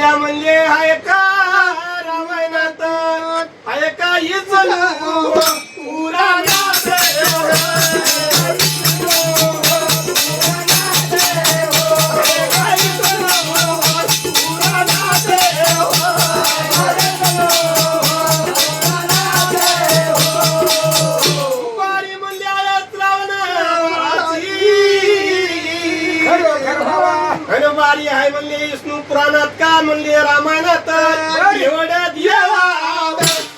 राजा म्हणजे हाय का रामायणात? हाय का हीच वारी आहे म्हणले विष्णू पुराणात का म्हणले रामायणात? एवढ्या देवा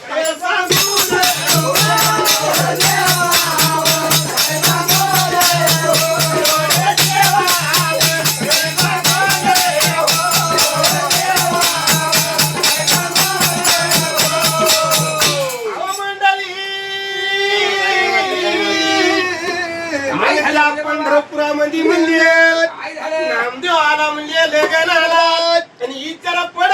नागपुरामध्ये म्हणले नामदेव आला म्हणले लेगन आला आणि इतर पण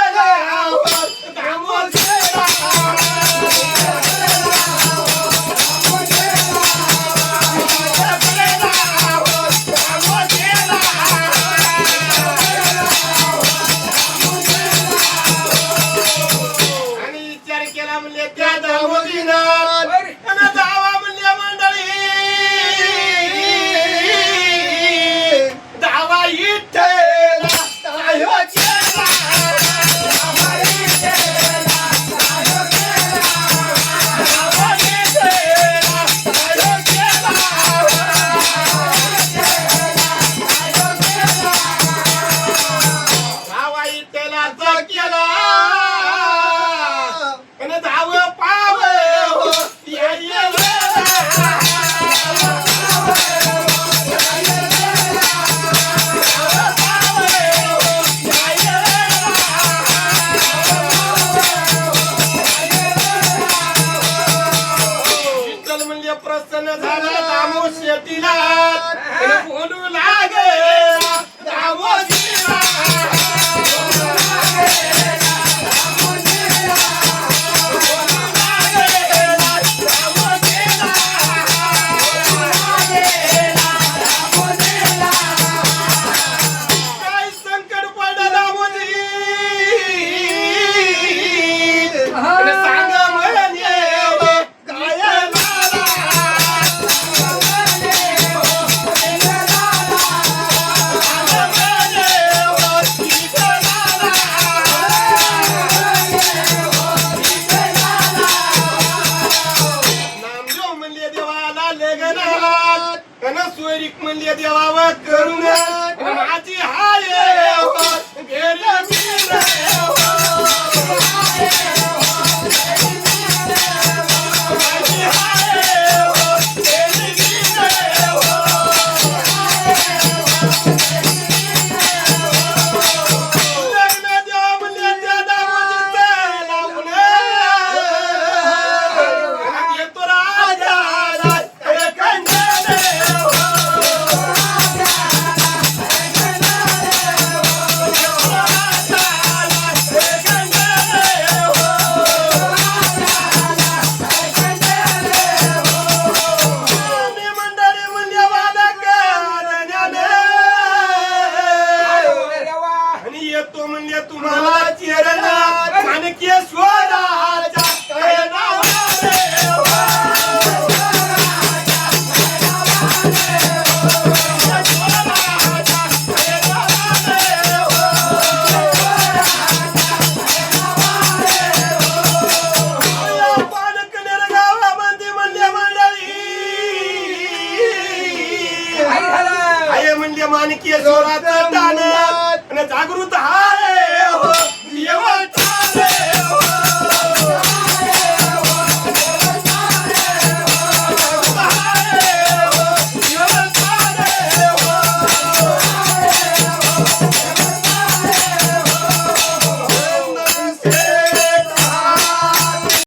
திலா कन सोयरीक म्हणली देवावा करून माझी हाय માનકીય સુરત અને જાગૃત હાથ